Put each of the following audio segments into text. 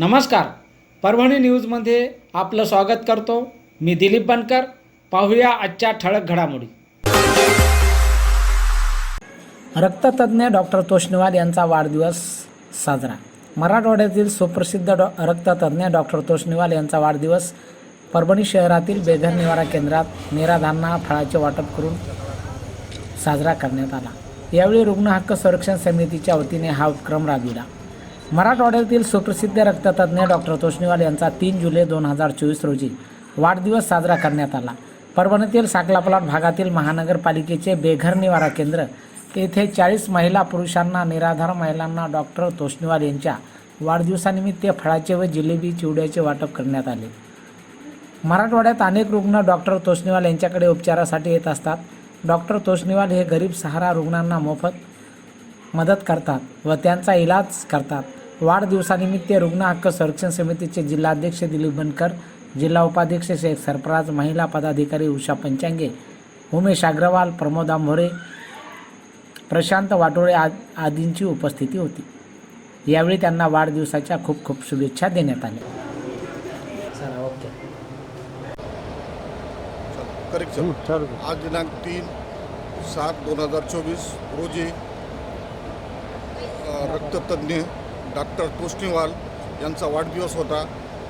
नमस्कार. परभणी न्यूजमध्ये आपलं स्वागत करतो. मी दिलीप बनकर. पाहूया आजच्या ठळक घडामोडी. रक्ततज्ञ डॉक्टर तोष्णीवाल यांचा वाढदिवस साजरा. मराठवाड्यातील सुप्रसिद्ध डॉ रक्ततज्ञ डॉक्टर तोष्णीवाल यांचा वाढदिवस परभणी शहरातील बेघर निवारा केंद्रात निराधांना फळाचे वाटप करून साजरा करण्यात आला. यावेळी रुग्ण हक्क संरक्षण समितीच्या वतीने हा उपक्रम राबविला. मराठवाड्यातील सुप्रसिद्ध रक्ततज्ज्ञ डॉक्टर तोष्णीवाल यांचा तीन जुलै दोन हजार चोवीस रोजी वाढदिवस साजरा करण्यात आला. परभणीतील साकलापलाट भागातील महानगरपालिकेचे बेघर निवारा केंद्र. येथे चाळीस महिला पुरुषांना निराधार महिलांना डॉक्टर तोष्णीवाल यांच्या वाढदिवसानिमित्त फळाचे व जिलेबी चिवड्याचे वाटप करण्यात आले. मराठवाड्यात अनेक रुग्ण डॉक्टर तोष्णीवाल यांच्याकडे उपचारासाठी येत असतात. डॉक्टर तोष्णीवाल हे गरीब सहारा रुग्णांना मोफत मदत करतात व त्यांचा इलाज करतात. वाढदिवसानिमित्त रुग्ण हक्क संरक्षण समितीचे जिल्हाध्यक्ष दिलीप बनकर जिल्हा उपाध्यक्ष शेख सरफराज महिला पदाधिकारी उषा पंचांगे उमेश अग्रवाल प्रमोद आंभोरे प्रशांत वाटोळे आ आदींची उपस्थिती होती. यावेळी त्यांना वाढदिवसाच्या खूप खूप शुभेच्छा देण्यात आल्या. करेक्शन आज दिनांक तीन सात दोन हजार चोवीस रोजी रक्ततज्ञ डॉक्टर तोष्णीवाल यांचा वाढदिवस होता.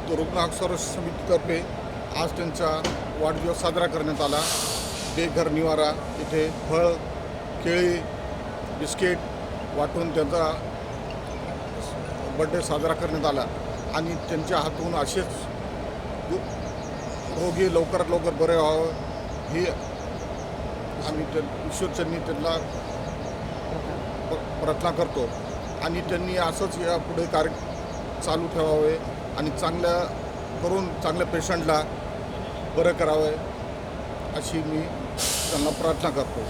तो रुग्ण हक्क संरक्षण समितीतर्फे आज त्यांचा वाढदिवस साजरा करण्यात आला. बेघर निवारा इथे फळ केळी बिस्किट वाटून त्यांचा बड्डे साजरा करण्यात आला. आणि त्यांच्या हातून असेच रोगी लवकरात लवकर बरे व्हावं ही आम्ही त्या ईश्वरचंनी त्यांना प्रार्थना करतो. आणि त्यांनी असंच यापुढे कार्य चालू ठेवावे आणि चांगल्या करून चांगल्या पेशंटला बरं करावे अशी मी त्यांना प्रार्थना करतो.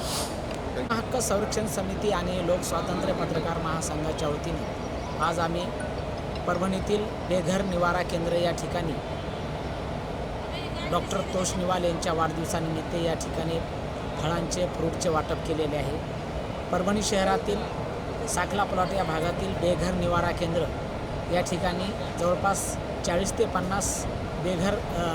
हक्क संरक्षण समिती आणि लोकस्वातंत्र्य पत्रकार महासंघाच्या वतीने आज आम्ही परभणीतील बेघर निवारा केंद्र या ठिकाणी डॉक्टर तोष निवाल यांच्या वाढदिवसानिमित्त या ठिकाणी फळांचे फ्रूटचे वाटप केलेले आहे. परभणी शहरातील साखला प्लॉट या भागातील बेघर निवारा केंद्र. या ठिकाणी जवळपास चाळीस ते पन्नास बेघर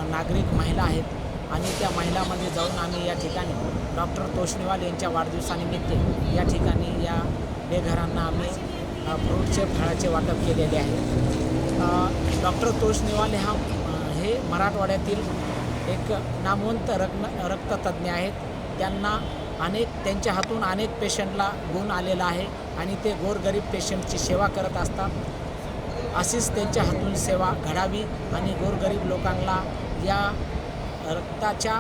नागरिक महिला आहेत आणि त्या महिलामध्ये जाऊन आम्ही या ठिकाणी डॉक्टर तोषणीवाल यांच्या वाढदिवसानिमित्त या ठिकाणी या बेघरांना आम्ही फ्रूटचे फळाचे वाटप केलेले आहे. डॉक्टर तोषणीवाल हा हे मराठवाड्यातील एक नामवंत रत्न रक्ततज्ञ आहेत. त्यांना अनेक त्यांच्या हातून अनेक पेशंटला गुण आलेला आहे आणि ते गोरगरीब पेशंटची सेवा करत असतात. अशीच त्यांच्या हातून सेवा घडावी आणि गोरगरीब लोकांना या रक्ताच्या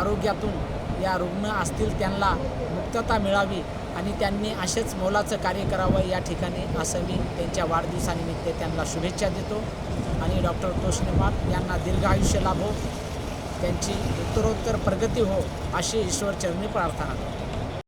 आरोग्यातून या रुग्ण असतील त्यांना मुक्तता मिळावी आणि त्यांनी असेच मोलाचं कार्य करावं या ठिकाणी असं मी त्यांच्या वाढदिवसानिमित्त त्यांना शुभेच्छा देतो. आणि डॉक्टर तोष यांना दीर्घ आयुष्य लाभो. त्यांची उत्तरोत्तर प्रगती हो अशी ईश्वर चरणी प्रार्थना करतो.